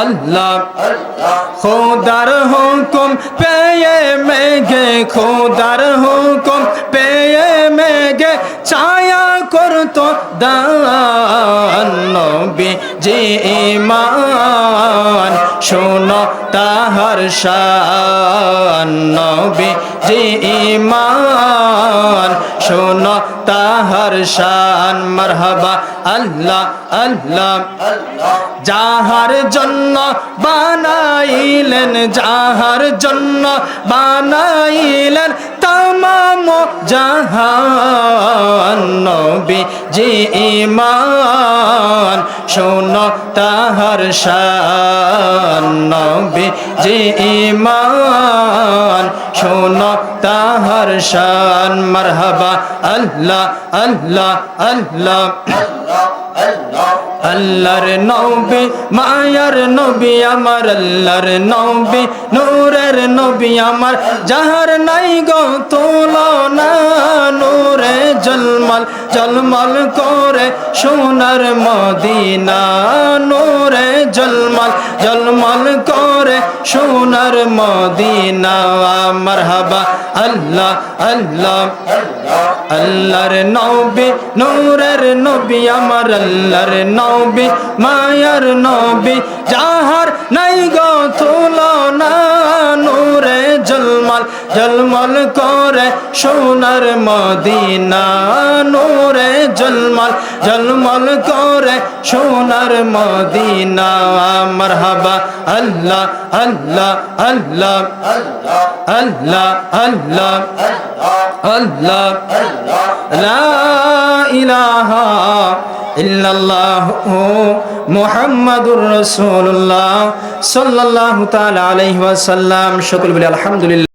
আল্লাহ, খোদার হুকুম পেয়ে মেঘে, খোদার হুকুম পেয়ে মেঘে, ছায়া করতো দান নবী যে ইমান। শোনো তাহার নবী যে ইমান শোনো তাহার শান, মারহাবা, আল্লাহ আল্লাহ। যাহার জন্য বানাইলেন, যাহার জন্য বানাইলেন তামাম জাহান। নবী যে ইমান শোনো তাহার শান। নবী যে ইমান শোনো তাহার শান। মারহাবা, আল্লাহ আল্লাহ আল্লাহ। আল্লাহর নবী, মায়ার নবী আমার, আল্লাহর নবী, নূরের নবী আমার। যাহার নাই গো জলমল করে সোনার মদিনা নূরে জলমল জলমল করে সোনার মদিনা। মারহাবা আল্লাহ আল্লাহ, আল্লাহর নবী, নূরের নবী, আমার আল্লাহর নবী, মায়ার নবী। যাহার নাই গো তুলনা, নূরে জলমল জলমল করে সোনার মদিনা জলমল জলমল করে সোনার মদিনা। মারহাবা, আল্লাহ আল্লাহ আল্লাহ আল্লাহ আল্লাহ আল্লাহ লা ইলাহা ইল্লাল্লাহ মুহাম্মাদুর রাসূলুল্লাহ সাল্লাল্লাহু তাআলা আলাইহি ওয়াসাল্লাম। সকল বলে, আলহামদুলিল্লাহ।